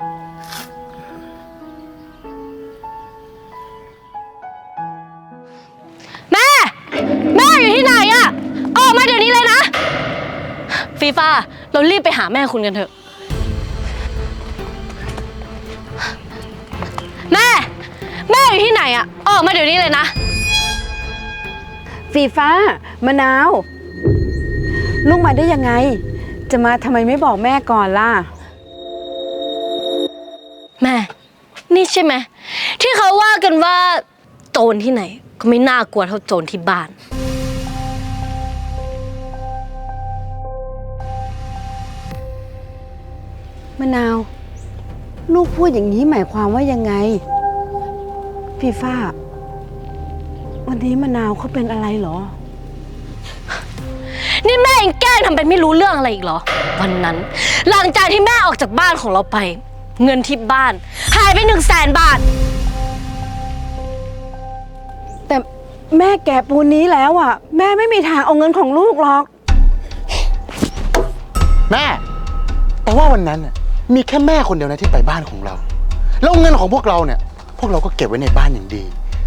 แม่ แม่อยู่ที่ไหนอะออกมาเดี๋ยวนี้เลยนะ ฟีฟ้าเรารีบไปหาแม่คุณกันเถอะ แม่ แม่อยู่ที่ไหนอะออกมาเดี๋ยวนี้เลยนะ ฟีฟ้ามะนาว ลูกมาได้ยังไง จะมาทำไมไม่บอกแม่ก่อนล่ะ แม่ นี่ใช่ไหม ที่เขาว่ากันว่า โจรที่ไหน ก็ไม่น่ากลัวเท่าโจรที่บ้าน มะนาว ลูกพูดอย่างนี้หมายความว่ายังไงฟีฟ้า วันนี้มะนาวเขาเป็นอะไรเหรอ นี่แม่ยังแกล้งทำเป็นไม่รู้เรื่องอะไรอีกเหรอ วันนั้น หลังจากที่แม่ออกจากบ้านของเราไป เงินที่บ้าน หายไปหนึ่งแสนบาท แต่แม่แก่ปูนนี้แล้วอะ แม่ไม่มีทางเอาเงินของลูกหรอก แม่แต่ว่าวันนั้นน่ะมีแค่แม่คนเดียวนะที่ไปบ้านของเรา แล้วเงินของพวกเราเนี่ย พวกเราก็เก็บไว้ในบ้านอย่างดี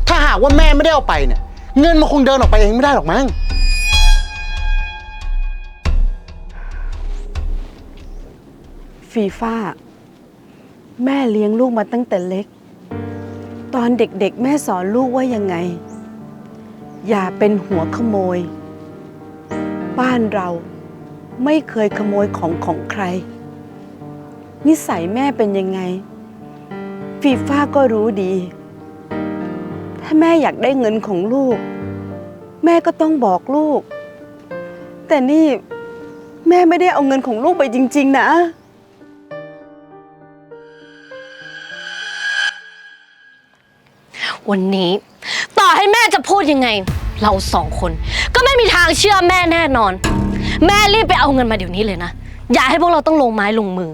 ถ้าหากว่าแม่ไม่ได้เอาไปเนี่ย เงินมันคงเดินออกไปเองไม่ได้หรอกมั้ง ฟีฟ้า แม่เลี้ยงลูกมาตั้งแต่เล็ก ตอนเด็กๆ แม่สอนลูกว่ายังไง อย่าเป็นหัวขโมย บ้านเราไม่เคยขโมยของของใคร นิสัยแม่เป็นยังไง ฟีฟ้าก็รู้ดี ถ้าแม่อยากได้เงินของลูก แม่ก็ต้องบอกลูก แต่นี่แม่ไม่ได้เอาเงินของลูกไปจริง ๆ นะ วันนี้ ต่อให้แม่จะพูดยังไง เราสองคน ก็ไม่มีทางเชื่อแม่แน่นอน แม่รีบไปเอาเงินมาเดี๋ยวนี้เลยนะ อย่าให้พวกเราต้องลงไม้ลงมือ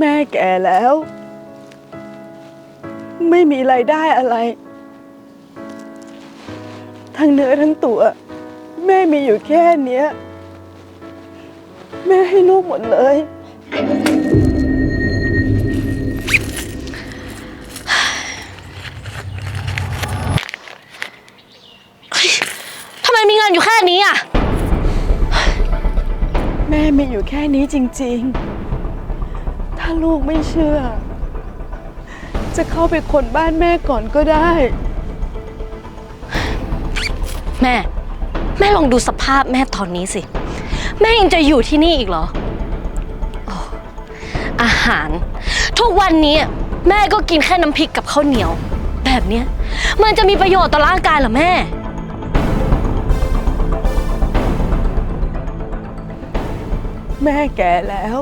แม่แก่แล้ว ไม่มีไรายได้อะไร ทั้งเนื้อทั้งตัว แม่มีอยู่แค่เนี้ย แม่ให้ลูกหมดเลย ทำไมมีเงินอยู่แค่นี้อะ แม่มีอยู่แค่นี้จริงๆถ้าลูกไม่เชื่อ จะเข้าไปคนบ้านแม่ก่อนก็ได้ แม่ แม่ลองดูสภาพแม่ตอนนี้สิ แม่ยังจะอยู่ที่นี่อีกเหรอโอ้อาหาร ทุกวันนี้แม่ก็กินแค่น้ำพริกกับข้าวเหนียว แบบเนี้ยมันจะมีประโยชน์ต่อร่างกายเหรอแม่ แม่แก่แล้ว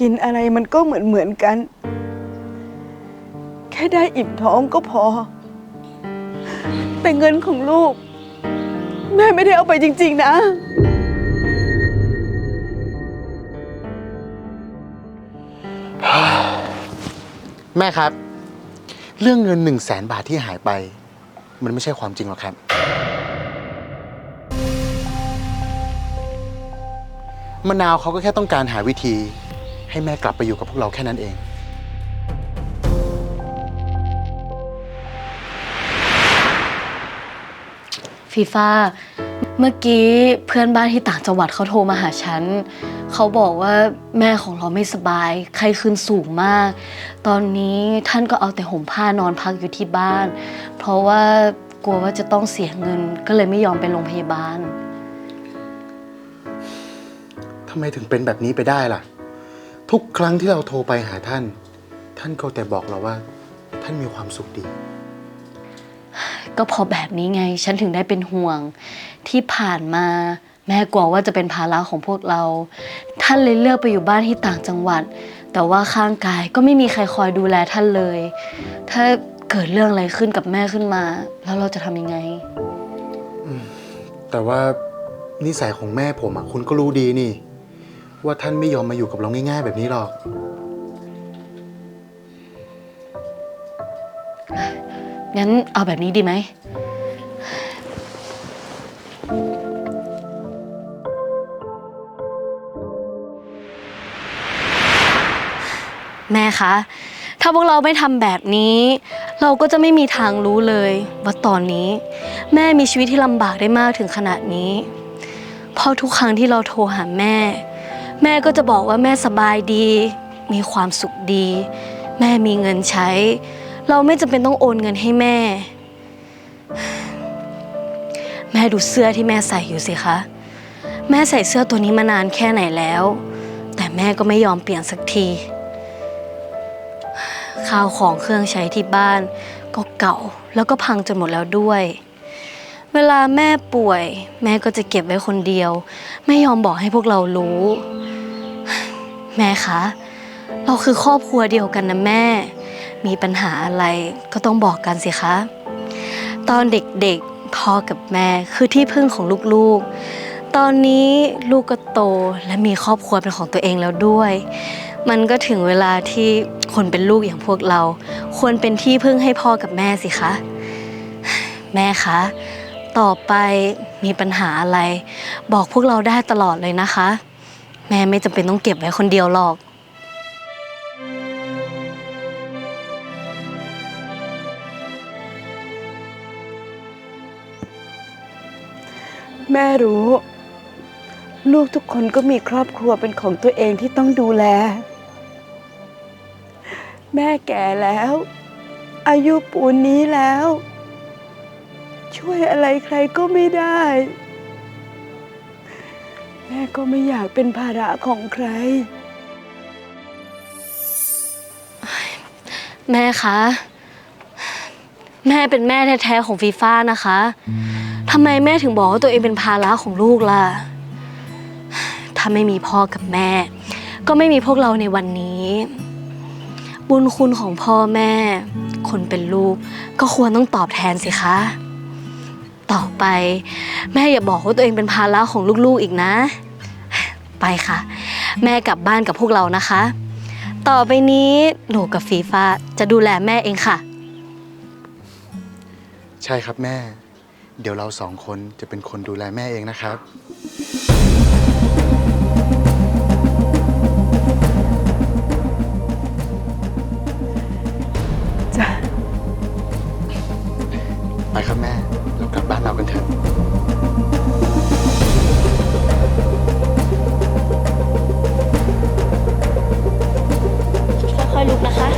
กินอะไรมันก็เหมือนเหมือนๆกัน แค่ได้อิ่มท้องก็พอ แต่เงินของลูก แม่ไม่ได้เอาไปจริง ๆ นะ แม่ครับ เรื่องเงินหนึ่งแสนบาทที่หายไป มันไม่ใช่ความจริงหรอกครับ มะนาวเขาก็แค่ต้องการหาวิธี ให้แม่กลับไปอยู่กับพวกเราแค่นั้นเอง ฟีฟ่าเมื่อกี้เพื่อนบ้านที่ต่างจังหวัดเขาโทรมาหาฉัน เขาบอกว่าแม่ของเราไม่สบาย ไข้ขึ้นสูงมาก ตอนนี้ท่านก็เอาแต่ห่มผ้านอนพักอยู่ที่บ้าน เพราะว่ากลัวว่าจะต้องเสียเงินก็เลยไม่ยอมไปโรงพยาบาล ทำไมถึงเป็นแบบนี้ไปได้ล่ะ ทุกครั้งที่เราโทรไปหาท่าน ท่านก็แต่บอกเราว่า ท่านมีความสุขดี ก็เพอแบบนี้ไง ฉันถึงได้เป็นห่วง ที่ผ่านมาแม่กลัวว่าจะเป็นภาระของพวกเรา ท่านเลยเลือกไปอยู่บ้านที่ต่างจังหวัด แต่ว่าข้างกายก็ไม่มีใครคอยดูแลท่านเลย ถ้าเกิดเรื่องอะไรขึ้นกับแม่ขึ้นมา แล้วเราจะทำยังไง แต่ว่านิสัยของแม่ผมอะคุณก็รู้ดีนี่ ว่าท่านไม่ยอมมาอยู่กับเราง่าย ๆ แบบนี้หรอก งั้นเอาแบบนี้ดีไหม แม่คะ ถ้าพวกเราไม่ทำแบบนี้ เราก็จะไม่มีทางรู้เลยว่าตอนนี้ แม่มีชีวิตที่ลำบากได้มากถึงขนาดนี้ เพราะทุกครั้งที่เราโทรหาแม่ แม่ก็จะบอกว่าแม่สบายดี มีความสุขดี แม่มีเงินใช้ เราไม่จำเป็นต้องโอนเงินให้แม่ แม่ดูเสื้อที่แม่ใส่อยู่สิคะ แม่ใส่เสื้อตัวนี้มานานแค่ไหนแล้ว แต่แม่ก็ไม่ยอมเปลี่ยนสักทีข้าวของเครื่องใช้ที่บ้านก็เก่าแล้วก็พังจนหมดแล้วด้วย เวลาแม่ป่วย แม่ก็จะเก็บไว้คนเดียว ไม่ยอมบอกให้พวกเรารู้ แม่คะ เราคือครอบครัวเดียวกันนะแม่ มีปัญหาอะไรก็ต้องบอกกันสิคะ ตอนเด็กๆพ่อกับแม่คือที่พึ่งของลูกๆ ตอนนี้ลูกก็โตและมีครอบครัวเป็นของตัวเองแล้วด้วย มันก็ถึงเวลาที่คนเป็นลูกอย่างพวกเรา ควรเป็นที่พึ่งให้พ่อกับแม่สิคะ แม่คะ ต่อไปมีปัญหาอะไร บอกพวกเราได้ตลอดเลยนะคะ แม่ไม่จำเป็นต้องเก็บไว้คนเดียวหรอก แม่รู้ ลูกทุกคนก็มีครอบครัวเป็นของตัวเองที่ต้องดูแล แม่แก่แล้ว อายุปูนนี้แล้ว ช่วยอะไรใครก็ไม่ได้ แม่ก็ไม่อยากเป็นภาระของใคร แม่คะ แม่เป็นแม่แท้ๆของฟีฟ่านะคะทำไมแม่ถึงบอกว่าตัวเองเป็นภาระของลูกล่ะ ถ้าไม่มีพ่อกับแม่ ก็ไม่มีพวกเราในวันนี้ บุญคุณของพ่อแม่ คนเป็นลูกก็ควรต้องตอบแทนสิคะ ต่อไป แม่อย่าบอกว่าตัวเองเป็นภาระของลูกๆอีกนะ ไปค่ะ แม่กลับบ้านกับพวกเรานะคะ ต่อไปนี้หนูกับฟีฟ้าจะดูแลแม่เองค่ะ ใช่ครับแม่ เดี๋ยวเราสองคนจะเป็นคนดูแลแม่เองนะครับ ไปครับแม่ เรากลับบ้านเรากันเถอะ ค่อยๆลุกนะคะ